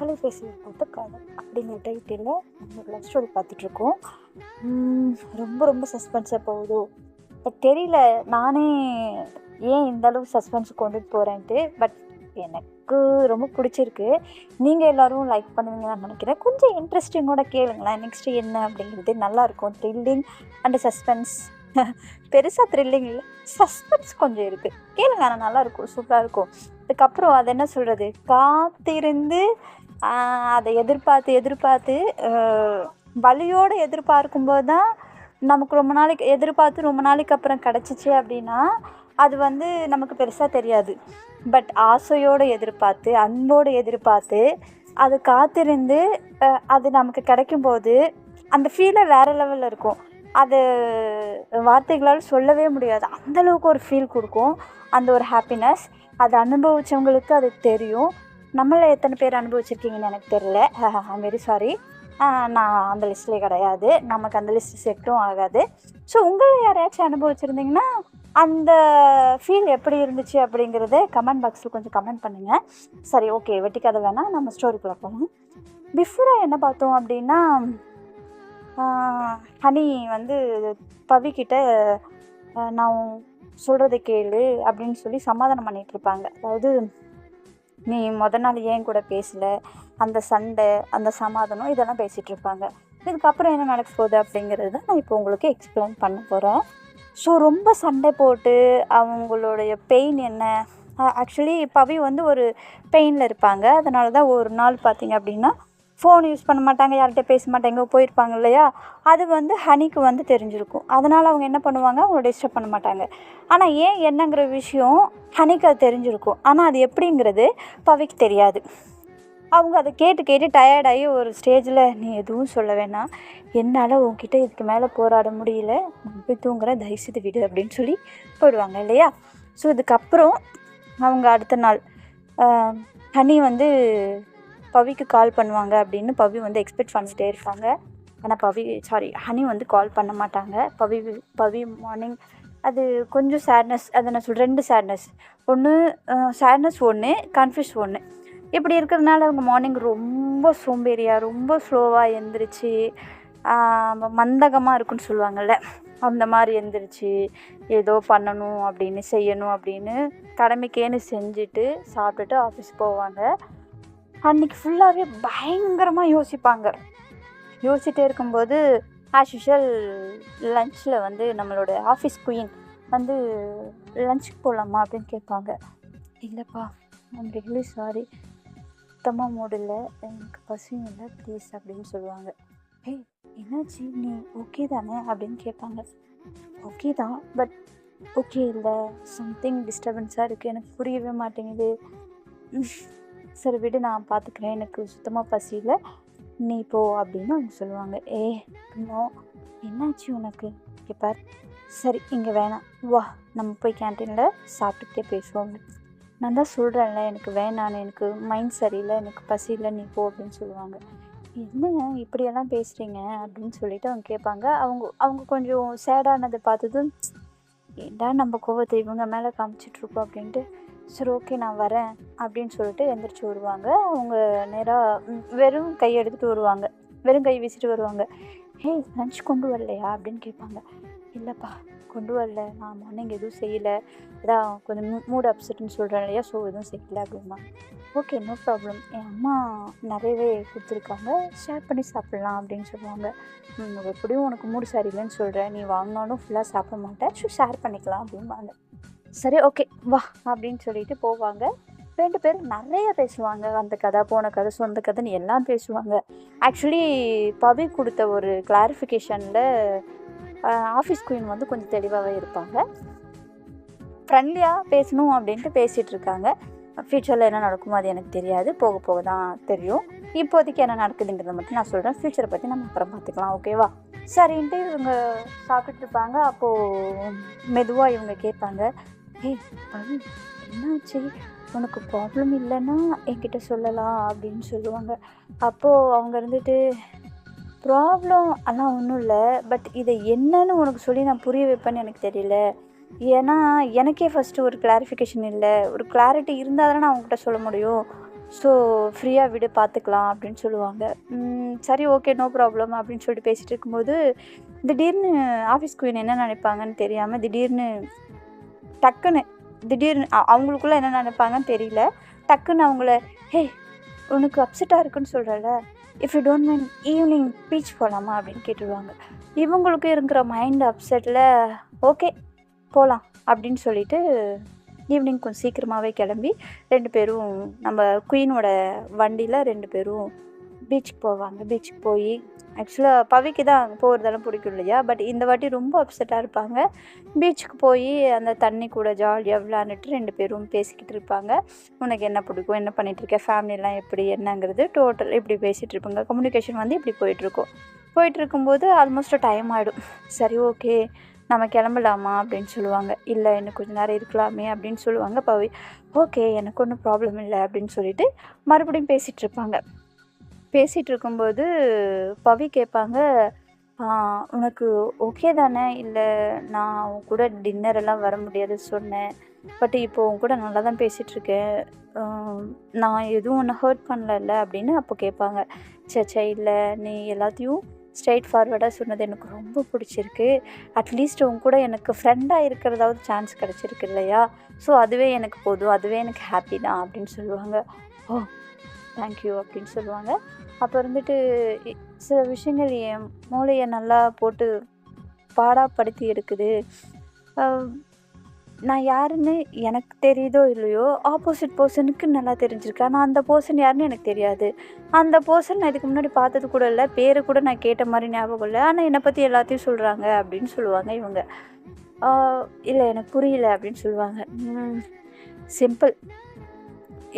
தொலைபேசியை போட்டு காதல் அப்படிங்கிற டைட்டில் நம்ம லவ் ஸ்டோரி பார்த்துட்ருக்கோம். ரொம்ப ரொம்ப சஸ்பென்ஸாக போகுது? பட் தெரியல நானே ஏன் இந்த அளவு சஸ்பென்ஸ் கொண்டுட்டு போகிறேன்ட்டு பட் எனக்கு ரொம்ப பிடிச்சிருக்கு. நீங்கள் எல்லோரும் லைக் பண்ணுவீங்கன்னு நான் நினைக்கிறேன். கொஞ்சம் இன்ட்ரெஸ்டிங்கோட கேளுங்களேன் நெக்ஸ்ட்டு என்ன அப்படிங்கிறது. நல்லாயிருக்கும் த்ரில்லிங் அண்டு சஸ்பென்ஸ் பெருசாக த்ரில்லிங் இல்லை சஸ்பென்ஸ் கொஞ்சம் இருக்குது கேளுங்க ஆனால் நல்லாயிருக்கும் சூப்பராக இருக்கும். அதுக்கப்புறம் அது என்ன சொல்கிறது காத்திருந்து அதை எதிர்பார்த்து எதிர்பார்த்து ஆஹ், வலியோடு எதிர்பார்க்கும்போது தான் நமக்கு ரொம்ப நாளைக்கு எதிர்பார்த்து ரொம்ப நாளைக்கு அப்புறம் கிடச்சிச்சு அப்படின்னா அது வந்து நமக்கு பெருசாக தெரியாது. பட் ஆசையோடு எதிர்பார்த்து அன்போடு எதிர்பார்த்து அது காத்திருந்து அது நமக்கு கிடைக்கும்போது அந்த ஃபீலை வேறு லெவலில் இருக்கும். அது வார்த்தைகளால் சொல்லவே முடியாது. அந்தளவுக்கு ஒரு ஃபீல் கொடுக்கும். அந்த ஒரு ஹாப்பினஸ் அது அனுபவிச்சவங்களுக்கு அது தெரியும். நம்மளை எத்தனை பேர் அனுபவிச்சிருக்கீங்கன்னு எனக்கு தெரில ஐம் வெரி சாரி நான் அந்த லிஸ்ட்லேயே கிடையாது. நமக்கு அந்த லிஸ்ட் செட்டும் ஆகாது. ஸோ உங்களை யாரையாச்சும் அனுபவிச்சிருந்தீங்கன்னா அந்த ஃபீல் எப்படி இருந்துச்சு அப்படிங்கிறத கமெண்ட் பாக்ஸில் கொஞ்சம் கமெண்ட் பண்ணுங்கள் சரி ஓகே வெட்டிக்காத வேணால் நம்ம ஸ்டோரிக்குள்ளே போகலாம் பிஃபோராக என்ன பார்த்தோம் அப்படின்னா ஹனி வந்து பவிக்கிட்ட நான் சொல்கிறத கேளு அப்படின்னு சொல்லி சமாதானம் பண்ணிகிட்ருப்பாங்க இருப்பாங்க. அதாவது நீ முத நாள் ஏன் கூட பேசல? அந்த சண்டை அந்த சமாதானம் இதெல்லாம் பேசிகிட்ருப்பாங்க இதுக்கப்புறம் என்ன நடக்க போகுது அப்படிங்கிறது தான் நான் இப்போ உங்களுக்கு எக்ஸ்பிளைன் பண்ண போகிறேன் ஸோ ரொம்ப சண்டை போட்டு அவங்களுடைய பெயின் என்ன? ஆக்சுவலி பவி வந்து ஒரு பெயினில் இருப்பாங்க. அதனால தான் ஒரு நாள் பார்த்திங்க அப்படின்னா ஃபோன் யூஸ் பண்ண மாட்டாங்க யார்கிட்ட பேச மாட்டாங்க போயிருப்பாங்க இல்லையா? அது வந்து ஹனிக்கு வந்து தெரிஞ்சிருக்கும். அதனால் அவங்க என்ன பண்ணுவாங்க? அவங்கள டிஸ்டர்ப் பண்ண மாட்டாங்க. ஆனால் ஏன் என்னங்கிற விஷயம் ஹனிக்கு அது தெரிஞ்சிருக்கும். ஆனால் அது எப்படிங்கிறது பவிக்கு தெரியாது. அவங்க அதை கேட்டு கேட்டு டயர்டாகி ஒரு ஸ்டேஜில் நீ எதுவும் சொல்ல வேணாம். என்னால் உங்ககிட்ட இதுக்கு மேலே போராட முடியல. நான் போய் தூங்குறேன். தயவுசெய்து விடு அப்படின்னு சொல்லி போயிடுவாங்க இல்லையா? ஸோ இதுக்கப்புறம் அவங்க அடுத்த நாள் ஹனி வந்து பவிக்கு கால் பண்ணுவாங்க அப்படின்னு பவி வந்து எக்ஸ்பெக்ட் பண்ணிட்டே இருப்பாங்க ஆனால் பவி சாரி ஹனி வந்து கால் பண்ண மாட்டாங்க. பவி பவி மார்னிங் அது கொஞ்சம் சேட்னஸ் அதை நான் சொல்கிறேன் ரெண்டு சேட்னஸ் ஒன்று சேட்னஸ் ஒன்று கன்ஃபியூஸ் ஒன்று இப்படி இருக்கிறதுனால அவங்க மார்னிங் ரொம்ப சோம்பேறியாக ரொம்ப ஸ்லோவாக எழுந்திரிச்சு மந்தகமாக இருக்குன்னு சொல்லுவாங்கள்ல அந்த மாதிரி எழுந்திரிச்சு ஏதோ பண்ணணும் அப்படின்னு செய்யணும் அப்படின்னு கடமைக்கேன்னு செஞ்சுட்டு சாப்பிட்டுட்டு ஆஃபீஸ் போவாங்க. அன்னைக்கு ஃபுல்லாகவே பயங்கரமாக யோசிப்பாங்க. யோசிச்சுட்டே இருக்கும்போது ஆஸ் யூஷுவல் லஞ்சில் வந்து நம்மளோட ஆஃபீஸ் குயின் வந்து லஞ்சுக்கு போகலாமா அப்படின்னு கேட்பாங்க. இல்லைப்பா ஐம் ரியலி சாரி சுத்தமாக மூடல. எனக்கு பசியும் இல்லை. ப்ளீஸ் அப்படின்னு சொல்லுவாங்க. ஏய் என்னாச்சு? நீ ஓகே தானே? அப்படின்னு கேட்பாங்க. ஓகே தான் பட் ஓகே இல்லை. சம்திங் டிஸ்டர்பன்ஸாக இருக்குது எனக்கு புரியவே மாட்டேங்குது. சரி விடு நான் பார்த்துக்கிறேன் எனக்கு சுத்தமாக பசியில் நீ போ அப்படின்னு அவங்க சொல்லுவாங்க. ஏ நோ என்னாச்சு உனக்கு? கேட்பார் பார். சரி இங்கே வேணாம். வா நம்ம போய் கேன்டீனில் சாப்பிட்டுக்கிட்டே பேசுவோம். நான் தான் சொல்கிறேன்ல எனக்கு வேணான்னு எனக்கு மைண்ட் சரியில்லை எனக்கு பசி இல்லை நீ போ அப்படின்னு சொல்லுவாங்க. என்னங்க இப்படியெல்லாம் பேசுகிறீங்க அப்படின்னு சொல்லிட்டு அவங்க கேட்பாங்க. அவங்க அவங்க கொஞ்சம் சேடானதை பார்த்ததும் ஏண்டா நம்ம கோவத்தை இவங்க மேலே காமிச்சிட்ருக்கோம் அப்படின்ட்டு சரி ஓகே நான் வரேன் அப்படின்னு சொல்லிட்டு எந்திரிச்சு வருவாங்க. அவங்க நேராக வெறும் கை எடுத்துகிட்டு வருவாங்க. வெறும் கை வீசிட்டு வருவாங்க. ஹே லஞ்ச் கொண்டு வரலையா? அப்படின்னு கேட்பாங்க. இல்லைப்பா கொண்டு வரல. நான் மார்னிங் எதுவும் செய்யலை. அதான் கொஞ்சம் மூட் அப்செட்னு சொல்கிறேன் இல்லையா? ஸோ எதுவும் செய்யல அப்படிமா ஓகே நோ ப்ராப்ளம் என் அம்மா நிறையவே கொடுத்துருக்காங்க. ஷேர் பண்ணி சாப்பிட்லாம் அப்படின்னு சொல்லுவாங்க. எப்படியும் உனக்கு மூடு சரியில்லைன்னு சொல்கிறேன் நீ வாங்கினாலும் ஃபுல்லாக சாப்பிட மாட்டேன். ஸோ ஷேர் பண்ணிக்கலாம் அப்படிம்பாங்க. சரி ஓகே வா அப்படின்னு சொல்லிட்டு போவாங்க. ரெண்டு பேரும் நிறைய பேசுவாங்க. அந்த கதை போன கதை சொந்த கதைன்னு எல்லாம் பேசுவாங்க. ஆக்சுவலி பவி கொடுத்த ஒரு கிளாரிஃபிகேஷனில் ஆஃபீஸ் குயின் வந்து கொஞ்சம் தெளிவாகவே இருப்பாங்க. ஃப்ரெண்ட்லியாக பேசணும் அப்படின்ட்டு பேசிகிட்டு இருக்காங்க. ஃப்யூச்சரில் என்ன நடக்குமோ அது எனக்கு தெரியாது. போக போக தான் தெரியும். இப்போதைக்கு என்ன நடக்குதுங்கிறத மட்டும் நான் சொல்கிறேன் ஃப்யூச்சரை பற்றி நம்ம அப்புறம் பார்த்துக்கலாம் ஓகேவா சரின்ட்டு இவங்க சாப்பிட்டுட்டு இருப்பாங்க. அப்போது மெதுவாக இவங்க கேட்பாங்க. ஏய் பவி என்னாச்சு? உனக்கு ப்ராப்ளம் இல்லைன்னா என்கிட்ட சொல்லலாம் அப்படின்னு சொல்லுவாங்க. அப்போது அவங்க இருந்துட்டு ப்ராப்ளம் எல்லாம் ஒன்றும் இல்லை பட் இதை என்னன்னு உனக்கு சொல்லி நான் புரிய வைப்பேன்னு எனக்கு தெரியல. ஏன்னா எனக்கே ஃபஸ்ட்டு ஒரு கிளாரிஃபிகேஷன் இல்லை. ஒரு கிளாரிட்டி இருந்தால் தானே நான் அவங்ககிட்ட சொல்ல முடியும். ஸோ ஃப்ரீயாக விடு பார்த்துக்கலாம் அப்படின்னு சொல்லுவாங்க. சரி ஓகே நோ ப்ராப்ளம் அப்படின்னு சொல்லிட்டு பேசிகிட்டு இருக்கும்போது திடீர்னு ஆஃபீஸ் குயின் என்ன நினைப்பாங்கன்னு தெரியாமல் திடீர்னு டக்குன்னு திடீர்னு அவங்களுக்குள்ளே அவங்களுக்குள்ள என்ன நினைப்பாங்கன்னு தெரியல. டக்குன்னு அவங்கள ஹே உனக்கு அப்செட்டாக இருக்குன்னு சொல்கிறல if you don't mind evening beach போகலாமா அப்படின்னு கேட்டுருவாங்க. இவங்களுக்கும் இருக்கிற மைண்ட் அப்செட்டில் ஓகே போகலாம் அப்படின்னு சொல்லிட்டு ஈவினிங் கொஞ்சம் சீக்கிரமாகவே கிளம்பி ரெண்டு பேரும் நம்ம குயினோட வண்டியில் ரெண்டு பேரும் பீச்சுக்கு போவாங்க. பீச்சுக்கு போய் ஆக்சுவலாக பவிக்கு தான் போகிறதெல்லாம் பிடிக்கும் இல்லையா? பட் இந்த வாட்டி ரொம்ப அப்செட்டாக இருப்பாங்க. பீச்சுக்கு போய் அந்த தண்ணி கூட ஜாலியாக விளாண்டுட்டு ரெண்டு பேரும் பேசிக்கிட்டு இருப்பாங்க. உனக்கு என்ன பிடிக்கும்? என்ன பண்ணிட்டு ஃபேமிலிலாம் எப்படி? என்னங்கிறது டோட்டல் இப்படி பேசிகிட்டு இருப்பாங்க. கம்யூனிகேஷன் வந்து இப்படி போயிட்டுருக்கும் போயிட்டு இருக்கும்போது ஆல்மோஸ்ட் டைம் ஆகிடும் சரி ஓகே நம்ம கிளம்பலாமா? அப்படின்னு சொல்லுவாங்க. இல்லை இன்னும் கொஞ்ச நேரம் இருக்கலாமே அப்படின்னு சொல்லுவாங்க பவி. ஓகே எனக்கு ஒன்றும் ப்ராப்ளம் இல்லை அப்படின்னு சொல்லிட்டு மறுபடியும் பேசிகிட்டு இருப்பாங்க. பேசிகிட்டு இருக்கும்போது பவி கேட்பாங்க உனக்கு ஓகே தானே? இல்லை நான் உன் கூட டின்னர் எல்லாம் வர முடியாது சொன்னேன். பட் இப்போ உன் கூட நல்லா தான் பேசிகிட்ருக்கேன் நான் எதுவும் ஒன்று ஹர்ட் பண்ணல அப்படின்னு அப்போ கேட்பாங்க. சே சே இல்லை. நீ எல்லாத்தையும் ஸ்ட்ரைட் ஃபார்வர்டாக சொன்னது எனக்கு ரொம்ப பிடிச்சிருக்கு. அட்லீஸ்ட் உன் கூட எனக்கு ஃப்ரெண்டாக இருக்கிறதாவது சான்ஸ் கிடச்சிருக்கு இல்லையா? ஸோ அதுவே எனக்கு போதும். அதுவே எனக்கு ஹாப்பி தான். அப்படின்னு சொல்லுவாங்க. ஓ தேங்க்யூ அப்படின்னு சொல்லுவாங்க. அப்போ இருந்துட்டு சில விஷயங்கள் என் மூளையை நல்லா போட்டு பாடாப்படுத்தி எடுக்குது. நான் யாருன்னு எனக்கு தெரியுதோ இல்லையோ ஆப்போசிட் பர்சனுக்கு நல்லா தெரிஞ்சிருக்கு. ஆனால் அந்த பர்சன் யாருன்னு எனக்கு தெரியாது. அந்த பர்சன் நான் இதுக்கு முன்னாடி பார்த்தது கூட இல்லை. பேரை கூட நான் கேட்ட மாதிரி ஞாபகம் இல்லை. ஆனால் என்னை பற்றி எல்லாத்தையும் சொல்கிறாங்க அப்படின்னு சொல்லுவாங்க இவங்க. இல்லை எனக்கு புரியல அப்படின்னு சொல்லுவாங்க. சிம்பிள்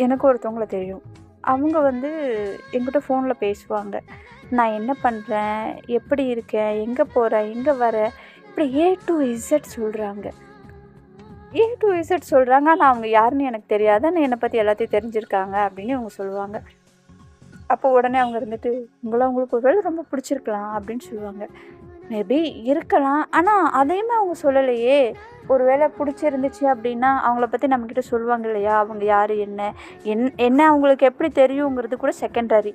எனக்கு ஒருத்தவங்களை தெரியும். அவங்க வந்து என்கிட்ட ஃபோனில் பேசுவாங்க. நான் என்ன பண்ணுறேன் எப்படி இருக்கேன் எங்கே போகிறேன் எங்கே வர? இப்படி ஏ டு இசட் சொல்கிறாங்க ஏ டு இசட் சொல்கிறாங்க ஆனால் அவங்க யாருன்னு எனக்கு தெரியாது. ஆனால் என்னை பற்றி எல்லாத்தையும் தெரிஞ்சிருக்காங்க அப்படின்னு அவங்க சொல்லுவாங்க. அப்போ உடனே அவங்க இருந்துட்டு உங்களை அவங்களுக்கு ஒரு வேலை ரொம்ப பிடிச்சிருக்கலாம் அப்படின்னு சொல்லுவாங்க. மேபி இருக்கலாம். ஆனால் அதையுமே அவங்க சொல்லலையே. ஒரு வேளை பிடிச்சிருந்துச்சு அப்படின்னா அவங்கள பற்றி நம்மக்கிட்ட சொல்லுவாங்க இல்லையா? அவங்க யார் என்ன? என் என்ன அவங்களுக்கு எப்படி தெரியுங்கிறது கூட செகண்டரி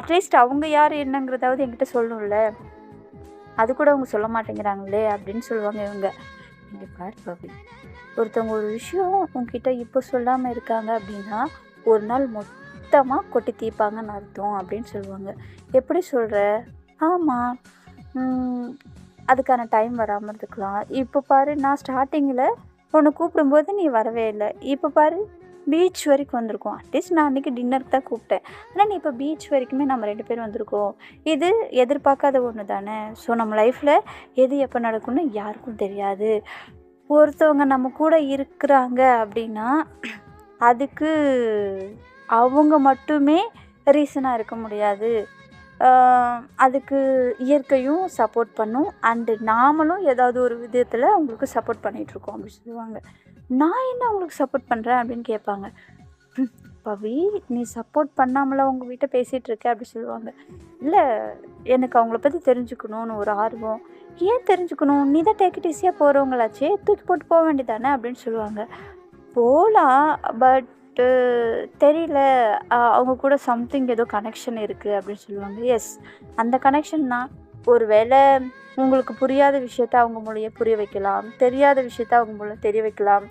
அட்லீஸ்ட் அவங்க யார் என்னங்கிறதாவது என்கிட்ட சொல்லணும்ல அது கூட அவங்க சொல்ல மாட்டேங்கிறாங்களே அப்படின்னு சொல்லுவாங்க இவங்க. இங்கே பாரு ஒருத்தவங்க ஒரு விஷயம் உங்ககிட்ட இப்போ சொல்லாமல் இருக்காங்க அப்படின்னா ஒரு நாள் மொத்தமாக கொட்டி தீப்பாங்கன்னு அர்த்தம் அப்படின்னு சொல்லுவாங்க. எப்படி சொல்கிற ஆமாம் அதுக்கான டைம் வராமல் இருக்கலாம் இப்போ பாரு நான் ஸ்டார்டிங்கில் உன்னை கூப்பிடும்போது நீ வரவே இல்லை. இப்போ பாரு பீச் வரைக்கும் வந்திருக்கோம். அட்லீஸ்ட் நான் அன்றைக்கி டின்னருக்கு தான் கூப்பிட்டேன். ஆனால் நீ இப்போ பீச் வரைக்குமே நம்ம ரெண்டு பேரும் வந்திருக்கோம். இது எதிர்பார்க்காத ஒன்று தானே. ஸோ நம்ம லைஃப்பில் எது எப்போ நடக்கும்னு யாருக்கும் தெரியாது. ஒருத்தவங்க நம்ம கூட இருக்கிறாங்க அப்படின்னா அதுக்கு அவங்க மட்டுமே ரீசனாக இருக்க முடியாது. அதுக்கு இயற்கையும் சப்போர்ட் பண்ணும். அண்டு நாமளும் ஏதாவது ஒரு விதத்தில் அவங்களுக்கு சப்போர்ட் பண்ணிகிட்ருக்கோம் அப்படின்னு சொல்லுவாங்க. நான் என்ன அவங்களுக்கு சப்போர்ட் பண்ணுறேன் அப்படின்னு கேட்பாங்க. பவி நீ சப்போர்ட் பண்ணாமல உங்க வீட்டை பேசிகிட்டு இருக்க? அப்படி சொல்லுவாங்க. இல்லை எனக்கு அவங்கள பற்றி தெரிஞ்சுக்கணும்னு ஒரு ஆர்வம். ஏன் தெரிஞ்சுக்கணும்? நீ தான் டேக்கெட் ஈஸியாக போகிறவங்களாச்சே தூக்கி போட்டு போக வேண்டியதானே? அப்படின்னு சொல்லுவாங்க. போகலாம் பட் வந்துட்டு தெரியல. அவங்க கூட சம்திங் ஏதோ கனெக்ஷன் இருக்குது அப்படின்னு சொல்லுவாங்க. எஸ் அந்த கனெக்ஷன் தான். ஒரு வேளை உங்களுக்கு புரியாத விஷயத்த அவங்க மூலியம் புரிய வைக்கலாம். தெரியாத விஷயத்த அவங்க மூலம் தெரிய வைக்கலாம்.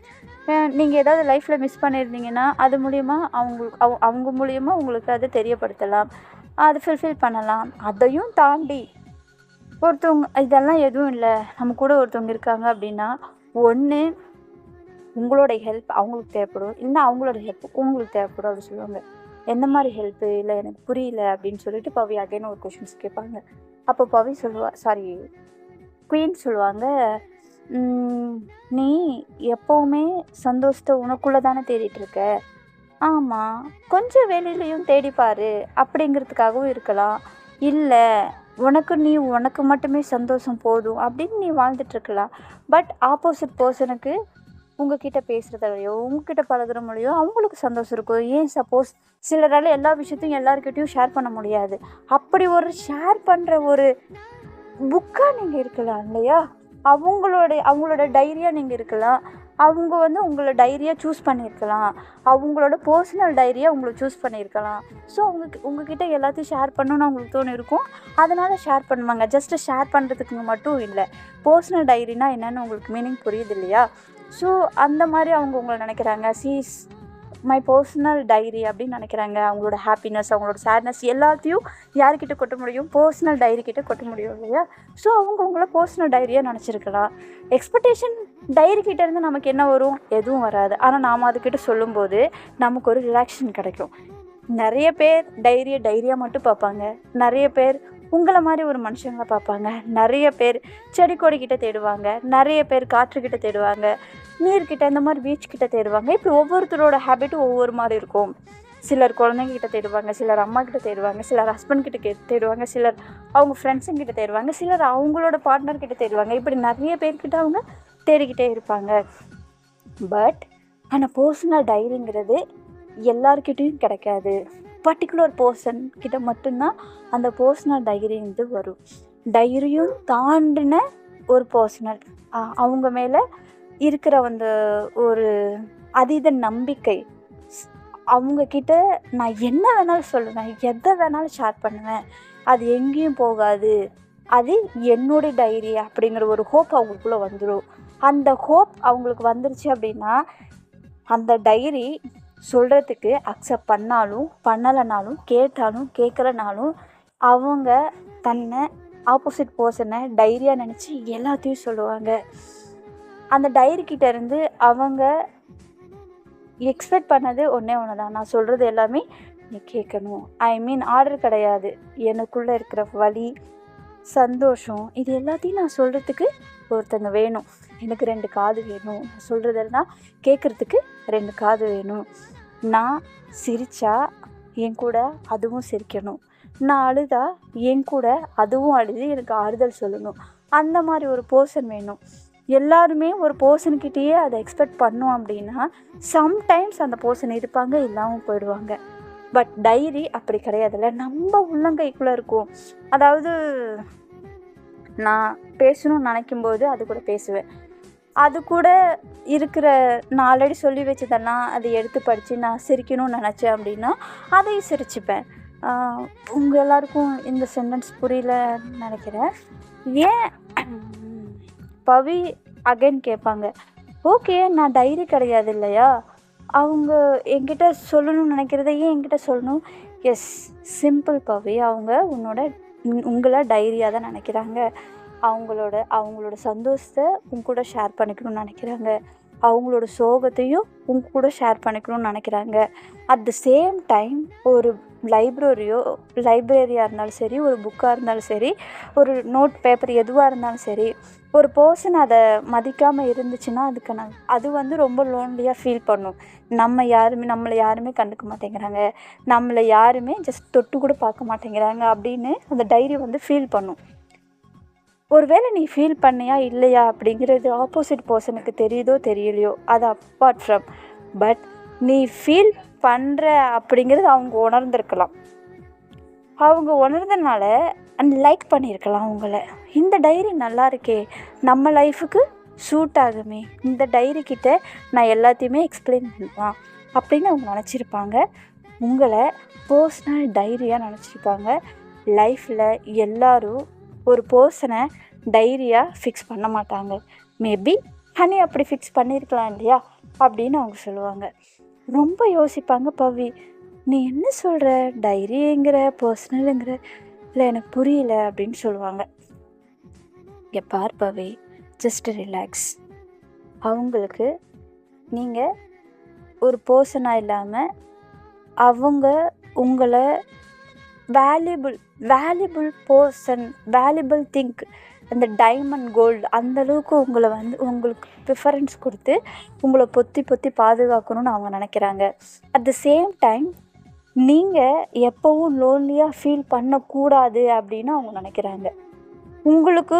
நீங்கள் ஏதாவது லைஃப்பில் மிஸ் பண்ணியிருந்தீங்கன்னா அது மூலியமா அவங்களுக்கு அவங்க அவங்க மூலியமா உங்களுக்கு அதை தெரியப்படுத்தலாம். அதை ஃபுல்ஃபில் பண்ணலாம். அதையும் தாண்டி ஒருத்தவங்க இதெல்லாம் எதுவும் இல்லை. நம்ம கூட ஒருத்தவங்க இருக்காங்க அப்படின்னா ஒன்று உங்களோட ஹெல்ப் அவங்களுக்கு தேவைப்படும். இல்லை அவங்களோட ஹெல்ப் உங்களுக்கு தேவைப்படும் அப்படின்னு சொல்லுவாங்க. எந்த மாதிரி ஹெல்ப்பு இல்லை எனக்கு புரியல அப்படின்னு சொல்லிட்டு பவி அகைன் ஒரு கொஷின்ஸ் கேட்பாங்க. அப்போ பவி சொல்லுவா சாரி குயின் சொல்லுவாங்க நீ எப்போவுமே சந்தோஷத்தை உனக்குள்ளே தானே தேடிட்டுருக்க ஆமாம் கொஞ்சம் வெளியிலையும் தேடிப்பார் அப்படிங்கிறதுக்காகவும் இருக்கலாம். இல்லை உனக்கு நீ உனக்கு மட்டுமே சந்தோஷம் போதும் அப்படின்னு நீ வாழ்ந்துட்டுருக்கலாம் பட் ஆப்போசிட் பர்சனுக்கு உங்ககிட்ட பேசுகிறதாலையோ உங்ககிட்ட பழகிற மொழியோ அவங்களுக்கு சந்தோஷம் இருக்கும். ஏன் சப்போஸ் சிலரால் எல்லா விஷயத்தையும் எல்லாருக்கிட்டையும் ஷேர் பண்ண முடியாது? அப்படி ஒரு ஷேர் பண்ணுற ஒரு புக்காக நீங்கள் இருக்கலாம் இல்லையா? அவங்களோட அவங்களோட டைரியாக நீங்கள் இருக்கலாம். அவங்க வந்து உங்களை டைரியாக சூஸ் பண்ணியிருக்கலாம். அவங்களோட பர்சனல் டைரியாக உங்களை சூஸ் பண்ணியிருக்கலாம். ஸோ அவங்க உங்ககிட்ட எல்லாத்தையும் ஷேர் பண்ணணும்னு அவங்களுக்கு தோணு இருக்கும். அதனால் ஷேர் பண்ணுவாங்க. ஜஸ்ட்டு ஷேர் பண்ணுறதுக்கு மட்டும் இல்லை. பர்சனல் டைரினா என்னென்னு உங்களுக்கு மீனிங் புரியுது இல்லையா? ஸோ அந்த மாதிரி அவங்க உங்களை நினைக்கிறாங்க. சீஸ் மை பர்சனல் டைரி அப்படின்னு நினைக்கிறாங்க. அவங்களோட ஹாப்பினஸ் அவங்களோட சேட்னஸ் எல்லாத்தையும் யார்கிட்ட கொட்ட முடியும்? பர்சனல் டைரி கிட்ட கொட்ட முடியும் இல்லையா? ஸோ அவங்க உங்களை பர்சனல் டைரியாக நினச்சிருக்கலாம். எக்ஸ்பெக்டேஷன் டைரி கிட்டேருந்து நமக்கு என்ன வரும்? எதுவும் வராது. ஆனால் நாம் அதுக்கிட்ட சொல்லும்போது நமக்கு ஒரு ரிலாக்ஷன் கிடைக்கும். நிறைய பேர் டைரியை டைரியாக மட்டும் பார்ப்பாங்க. நிறைய பேர் உங்களை மாதிரி ஒரு மனுஷங்களை பார்ப்பாங்க. நிறைய பேர் செடி கொடி தேடுவாங்க. நிறைய பேர் காற்றுக்கிட்ட தேடுவாங்க. நீர்கிட்ட இந்த மாதிரி பீச் கிட்ட தேடுவாங்க. இப்படி ஒவ்வொருத்தரோட ஹேபிட்டும் ஒவ்வொரு மாதிரி இருக்கும். சிலர் குழந்தைங்க கிட்ட தேடுவாங்க சிலர் அம்மா கிட்ட தேடுவாங்க சிலர் ஹஸ்பண்ட் கிட்ட கே தேடுவாங்க சிலர் அவங்க ஃப்ரெண்ட்ஸுங்க கிட்ட தேடுவாங்க சிலர் அவங்களோட பார்ட்னர் கிட்ட தேடுவாங்க. இப்படி நிறைய பேர்கிட்ட அவங்க தேடிக்கிட்டே இருப்பாங்க. பட் ஆனால் பர்சனல் டைரிங்கிறது எல்லார்கிட்டேயும் கிடைக்காது. பர்டிகுலர் பர்சன் கிட்ட மட்டும்தான் அந்த பர்சனல் டைரி வந்து வரும். டைரியும் தாண்டின ஒரு பர்சனல் அவங்க மேலே இருக்கிற அந்த ஒரு அதீத நம்பிக்கை. அவங்கக்கிட்ட நான் என்ன வேணாலும் சொல்லுவேன் எதை வேணாலும் ஷேர் பண்ணுவேன். அது எங்கேயும் போகாது. அது என்னுடைய டைரி அப்படிங்கிற ஒரு ஹோப் அவங்களுக்குள்ளே வந்துடும் அந்த ஹோப் அவங்களுக்கு வந்துருச்சு அப்படின்னா அந்த டைரி சொல்கிறதுக்கு அக்செப்ட் பண்ணாலும் பண்ணலைனாலும் கேட்டாலும் கேட்கலனாலும் அவங்க தன்னை ஆப்போசிட் பர்சனை டைரியாக நினச்சி எல்லாத்தையும் சொல்லுவாங்க. அந்த டைரி இருந்து அவங்க எக்ஸ்பெக்ட் பண்ணது ஒன்றே ஒன்று தான் நான் சொல்கிறது எல்லாமே நீ கேட்கணும் ஐ மீன் ஆர்டர் கிடையாது. எனக்குள்ளே இருக்கிற வலி சந்தோஷம் இது எல்லாத்தையும் நான் சொல்கிறதுக்கு ஒருத்தங்க வேணும். எனக்கு ரெண்டு காது வேணும். நான் சொல்கிறதெல்லாம் கேட்குறதுக்கு ரெண்டு காது வேணும். நான் சிரித்தா என் கூட அதுவும் சிரிக்கணும். நான் அழுதா என் கூட அதுவும் அழுது எனக்கு ஆறுதல் சொல்லணும். அந்த மாதிரி ஒரு போர்ஷன் வேணும். எல்லாருமே ஒரு போர்ஷன்கிட்டேயே அதை எக்ஸ்பெக்ட் பண்ணோம் அப்படின்னா சம்டைம்ஸ் அந்த போர்ஷன் இருப்பாங்க இல்லாமல் போயிடுவாங்க. பட் டைரி அப்படி கிடையாதுல்ல. நம்ம உள்ளங்கைக்குள்ளே இருக்கும். அதாவது நான் பேசணும்னு நினைக்கும்போது அது கூட பேசுவேன். அது கூட இருக்கிற நான் சொல்லி வச்சதெல்லாம் அதை எடுத்து படித்து நான் சிரிக்கணும்னு நினச்சேன் அப்படின்னா அதையும் சிரிச்சுப்பேன். உங்கள் எல்லாருக்கும் இந்த சென்டென்ஸ் புரியலன்னு நினைக்கிறேன். ஏன் பவி அகைன் கேட்பாங்க ஓகே நான் டைரி கிடையாது இல்லையா? அவங்க என்கிட்ட சொல்லணும்னு நினைக்கிறத ஏன் என்கிட்ட சொல்லணும்? எஸ் சிம்பிள் பவி அவங்க உன்னோட உங்களை டைரியாக தான் நினைக்கிறாங்க. அவங்களோட அவங்களோட சந்தோஷத்தை உங்க கூட ஷேர் பண்ணிக்கணும்னு நினைக்கிறாங்க. அவங்களோட சோகத்தையும் உங்க கூட ஷேர் பண்ணிக்கணும்னு நினைக்கிறாங்க. அட் த சேம் டைம் ஒரு லைப்ரரியோ லைப்ரரியாக இருந்தாலும் சரி ஒரு புக்காக இருந்தாலும் சரி ஒரு நோட் பேப்பர் எதுவாக இருந்தாலும் சரி ஒரு பர்சன் அதை மதிக்காமல் இருந்துச்சுன்னா அதுக்கு நான் அது வந்து ரொம்ப லோன்லியாக ஃபீல் பண்ணும். நம்ம யாருமே நம்மளை யாருமே கண்டுக்க மாட்டேங்கிறாங்க. நம்மளை யாருமே ஜஸ்ட் தொட்டு கூட பார்க்க மாட்டேங்கிறாங்க அப்படின்னு அந்த டைரி வந்து ஃபீல் பண்ணும். ஒருவேளை நீ ஃபீல் பண்ணியா இல்லையா அப்படிங்கிறது ஆப்போசிட் பர்சனுக்கு தெரியுதோ தெரியலையோ அது அப்பார்ட் ஃப்ரம் பட் நீ ஃபீல் பண்ணுற அப்படிங்கிறது அவங்க உணர்ந்திருக்கலாம். அவங்க உணர்ந்தனால லைக் பண்ணியிருக்கலாம் அவங்கள இந்த டைரி நல்லா இருக்கே நம்ம லைஃபுக்கு சூட் ஆகுமே. இந்த டைரி கிட்ட நான் எல்லாத்தையுமே எக்ஸ்பிளைன் பண்ணலாம் அப்படின்னு அவங்க நினச்சிருப்பாங்க. உங்களை பர்சனல் டைரியாக நினச்சிருப்பாங்க. லைஃப்பில் எல்லோரும் ஒரு பர்சனை டைரியாக ஃபிக்ஸ் பண்ண மாட்டாங்க. மேபி ஹனி அப்படி ஃபிக்ஸ் பண்ணியிருக்கலாம் இல்லையா? அப்படின்னு அவங்க சொல்லுவாங்க. ரொம்ப யோசிப்பாங்க பவி நீ என்ன சொல்கிற டைரிங்கிற பர்சனலுங்கிற இல்லை எனக்கு புரியல அப்படின்னு சொல்லுவாங்க. இங்கே பார் பவி ஜஸ்ட் ரிலாக்ஸ் அவங்களுக்கு நீங்கள் ஒரு பர்சனாக இல்லாமல் அவங்க உங்களை valuable valuable person valuable think அந்த டைமண்ட் கோல்டு அந்தளவுக்கு உங்களை வந்து உங்களுக்கு ப்ரிஃபரன்ஸ் கொடுத்து உங்களை பொத்தி பொத்தி பாதுகாக்கணும்னு அவங்க நினைக்கிறாங்க. அட் த சேம் டைம் நீங்கள் எப்போவும் லோன்லியாக ஃபீல் பண்ணக்கூடாது அப்படின்னு அவங்க நினைக்கிறாங்க. உங்களுக்கு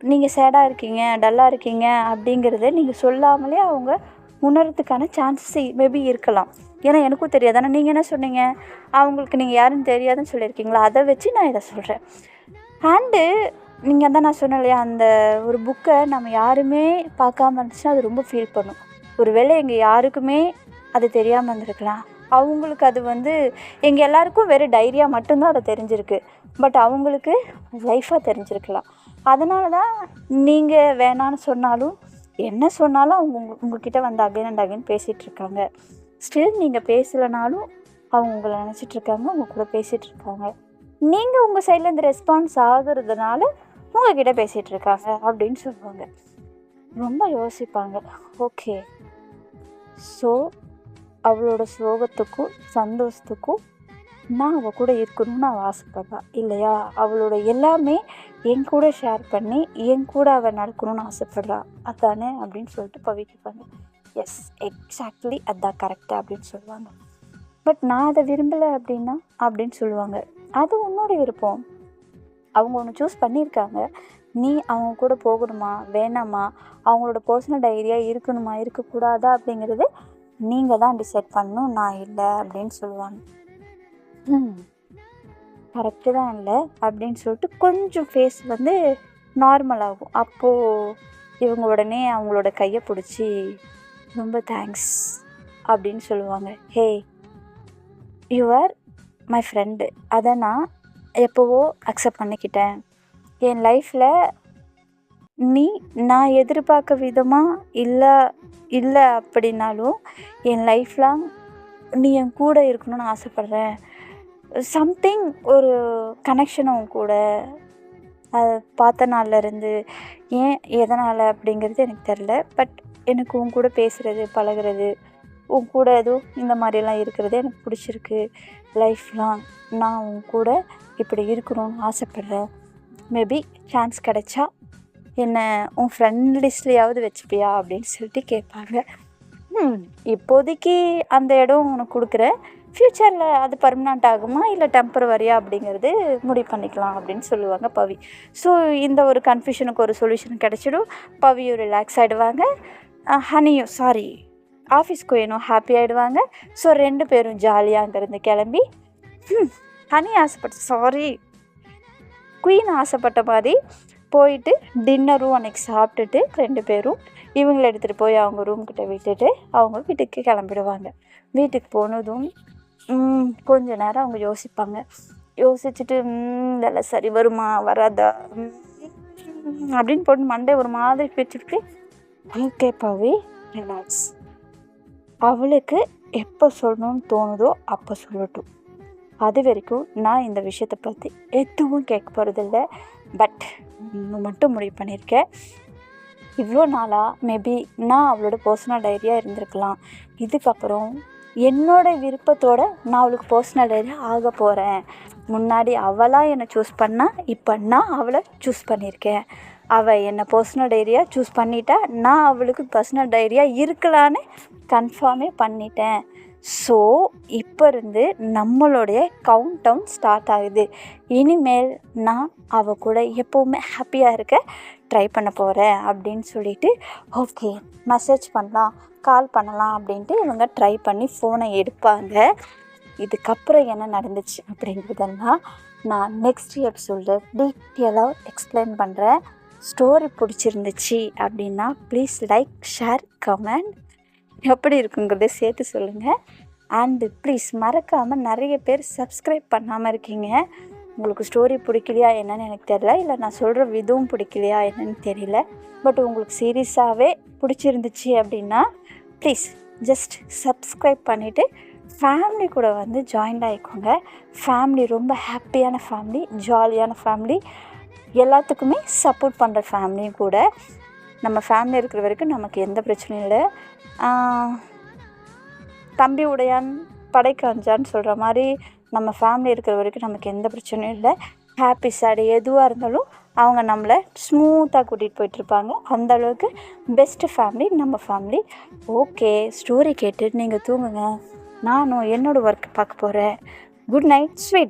நீங்கள் சேடாக இருக்கீங்க டல்லாக இருக்கீங்க அப்படிங்கிறத நீங்கள் சொல்லாமலே அவங்க உணர்றதுக்கான சான்சஸ் மேபி இருக்கலாம். ஏன்னா எனக்கும் தெரியாது. ஆனால் நீங்கள் என்ன சொன்னீங்க? அவங்களுக்கு நீங்கள் யாருன்னு தெரியாதுன்னு சொல்லியிருக்கீங்களா? அதை வச்சு நான் இதை சொல்கிறேன் அண்டு நீங்கள் தான் நான் சொன்னேன் இல்லையா அந்த ஒரு புக்கை நம்ம யாருமே பார்க்காம இருந்துச்சுன்னா அது ரொம்ப ஃபீல் பண்ணும். ஒருவேளை எங்கள் யாருக்குமே அது தெரியாமல் இருந்திருக்கலாம். அவங்களுக்கு அது வந்து எங்கள் எல்லாருக்கும் வெறும் டைரியாக மட்டும்தான் அதை தெரிஞ்சிருக்கு. பட் அவங்களுக்கு லைஃபாக தெரிஞ்சிருக்கலாம். அதனால தான் நீங்கள் வேணான்னு சொன்னாலும் என்ன சொன்னாலும் அவங்க உங்க உங்ககிட்ட வந்து அகைன் அண்ட் அகைன் பேசிகிட்டு இருக்காங்க. ஸ்டில் நீங்கள் பேசலைனாலும் அவங்க உங்களை நினச்சிட்டு இருக்காங்க கூட பேசிகிட்டு இருக்காங்க நீங்கள் உங்கள் சைட்லேருந்து ரெஸ்பான்ஸ் ஆகுறதுனால உங்ககிட்ட பேசிகிட்டு இருக்காங்க அப்படின்னு சொல்லுவாங்க. ரொம்ப யோசிப்பாங்க. ஓகே ஸோ அவளோட சோகத்துக்கும் சந்தோஷத்துக்கும் நான் அவள் கூட இருக்கணும்னு அவள் ஆசைப்பட்றா. இல்லையா? அவளோட எல்லாமே என் கூட ஷேர் பண்ணி என் கூட அவள் நடக்கணும்னு ஆசைப்பட்றா. அதானே? அப்படின்னு சொல்லிட்டு பவிக்கப்பாங்க எஸ் எக்ஸாக்ட்லி அதான் கரெக்டாக அப்படின்னு சொல்லுவாங்க. பட் நான் அதை விரும்பலை அப்படின்னா அப்படின்னு சொல்லுவாங்க. அது உன்னோட விருப்பம். அவங்க ஒன்று சூஸ் பண்ணியிருக்காங்க. நீ அவங்க கூட போகணுமா? வேணாமா? அவங்களோட பர்சனல் டைரியாக இருக்கணுமா? இருக்கக்கூடாதா? அப்படிங்கிறது நீங்கள் தான் டிசைட் பண்ணணும். நான் இல்லை அப்படின்னு சொல்லுவாங்க. ம் கரெக்டு தான் இல்லை அப்படின்னு சொல்லிட்டு கொஞ்சம் ஃபேஸ் வந்து நார்மல் ஆகும். அப்போது இவங்க உடனே அவங்களோட கையை பிடிச்சி ரொம்ப தேங்க்ஸ் அப்படின்னு சொல்லுவாங்க. Hey you are my friend அதை நான் எப்போவோ அக்செப்ட் பண்ணிக்கிட்டேன். என் லைஃப்பில் நீ நான் எதிர்பார்க்க விதமாக இல்லை இல்லை அப்படின்னாலும் என் லைஃப்லாம் நீ என் கூட இருக்கணும்னு ஆசைப்பட்றேன். சம்திங் ஒரு கனெக்ஷன் உன் கூட பார்த்த நாள்லேருந்து ஏன் எதனால் அப்படிங்கிறது எனக்கு தெரில பட் எனக்கு உன் கூட பேசுகிறது பழகுறது உன் கூட எதுவும் இந்த மாதிரிலாம் இருக்கிறது எனக்கு பிடிச்சிருக்கு. லைஃப்லாம் நான் உன் கூட இப்படி இருக்கணும்னு ஆசைப்பட்றேன். மேபி சான்ஸ் கிடைச்சா என்னை உன் ஃப்ரெண்ட் லிஸ்ட்லேயாவது வச்சுப்பியா அப்படின்னு சொல்லிட்டு கேட்பாங்க. இப்போதைக்கு அந்த இடம் உனக்கு கொடுக்குறேன் ஃப்யூச்சரில் அது பர்மனண்ட் ஆகுமா இல்லை டெம்பரவரியா அப்படிங்கிறது முடிவு பண்ணிக்கலாம் அப்படின்னு சொல்லுவாங்க பவி. ஸோ இந்த ஒரு கன்ஃபியூஷனுக்கு ஒரு சொல்யூஷன் கிடச்சிடும். பவியும் ரிலாக்ஸ் ஆகிடுவாங்க ஹனியும் சாரி ஆஃபீஸ் குயினும் ஹாப்பி ஆகிடுவாங்க ஸோ ரெண்டு பேரும் ஜாலியாக அங்கேருந்து கிளம்பி ஹனி ஆசைப்பட்ட சாரி குயின் ஆசைப்பட்ட மாதிரி போயிட்டு டின்னரும் அன்னைக்கு சாப்பிட்டுட்டு ரெண்டு பேரும் இவங்களை எடுத்துகிட்டு போய் அவங்க ரூம்கிட்ட விட்டுட்டு அவங்க வீட்டுக்கு கிளம்பிடுவாங்க. வீட்டுக்கு போனதும் கொஞ்ச நேரம் அவங்க யோசிப்பாங்க. யோசிச்சுட்டு "ம், இதெல்லாம் சரி வருமா வராதா? அப்படின்னு போட்டு மண்டே ஒரு மாதிரி பிரிச்சுட்டு ஓகே பவி ரிலாக்ஸ் அவளுக்கு எப்போ சொல்லணும்னு தோணுதோ அப்போ சொல்லட்டும். அது வரைக்கும் நான் இந்த விஷயத்தை பற்றி எதுவும் கேட்க போகிறதில்ல பட் மட்டும் முடிவு பண்ணியிருக்கேன் இவ்வளோ நாளாக மேபி நான் அவளோட பர்சனல் டைரியாக இருந்திருக்கலாம். இதுக்கப்புறம் என்னோட விருப்பத்தோடு நான் அவளுக்கு பர்சனல் டைரியாக ஆக போகிறேன் முன்னாடி அவளாக என்னை சூஸ் பண்ணா இப்போ நான் அவளை சூஸ் பண்ணியிருக்கேன் அவள் என்னை பர்சனல் டைரியாக சூஸ் பண்ணிட்டா நான் அவளுக்கு பர்சனல் டைரியாக இருக்கலான்னு கன்ஃபார்மே பண்ணிட்டேன். ஸோ இப்போ இருந்து நம்மளுடைய கவுண்ட் டவுன் ஸ்டார்ட் ஆகுது. இனிமேல் நான் அவள் கூட எப்போவுமே ஹாப்பியாக இருக்க ட்ரை பண்ண போகிறேன் அப்படின்னு சொல்லிட்டு ஓகே மெசேஜ் பண்ணலாம் கால் பண்ணலாம் அப்படின்ட்டு இவங்க ட்ரை பண்ணி ஃபோனை எடுப்பாங்க. இதுக்கப்புறம் என்ன நடந்துச்சு அப்படிங்கிறதெல்லாம் நான் நெக்ஸ்ட் எபிசோடில் டீட்டெயிலாக எக்ஸ்பிளைன் பண்ணுறேன் ஸ்டோரி பிடிச்சிருந்துச்சு அப்படின்னா ப்ளீஸ் லைக் ஷேர் கமெண்ட் எப்படி இருக்குங்கிறத சேர்த்து சொல்லுங்கள் அண்டு ப்ளீஸ் மறக்காமல் நிறைய பேர் சப்ஸ்கிரைப் பண்ணாமல் இருக்கீங்க. உங்களுக்கு ஸ்டோரி பிடிக்கலையா என்னன்னு எனக்கு தெரியல. இல்லை நான் சொல்கிற விதவும் பிடிக்கலையா என்னன்னு தெரியல. பட் உங்களுக்கு சீரியஸாகவே பிடிச்சிருந்துச்சு அப்படின்னா ப்ளீஸ் ஜஸ்ட் சப்ஸ்கிரைப் பண்ணிவிட்டு ஃபேமிலி கூட வந்து ஜாயின் ஆகிக்கோங்க ஃபேமிலி ரொம்ப ஹாப்பியான ஃபேமிலி ஜாலியான ஃபேமிலி எல்லாத்துக்குமே சப்போர்ட் பண்ணுற ஃபேமிலியும் கூட. நம்ம ஃபேமிலி இருக்கிற வரைக்கும் நமக்கு எந்த பிரச்சனையும் இல்லை. தம்பி உடையான் படைக்காஞ்சான்னு சொல்கிற மாதிரி நம்ம ஃபேமிலி இருக்கிற வரைக்கும் நமக்கு எந்த பிரச்சனையும் இல்லை. ஹாப்பி சேடு எதுவாக இருந்தாலும் அவங்க நம்மளை ஸ்மூத்தாக கூட்டிகிட்டு போயிட்டுருப்பாங்க அந்த அளவுக்கு பெஸ்ட்டு ஃபேமிலி நம்ம ஃபேமிலி ஓகே ஸ்டோரி கேட்டு நீங்கள் தூங்குங்க. நானும் என்னோடய ஒர்க் பார்க்க போகிறேன் குட் நைட் ஸ்வீட்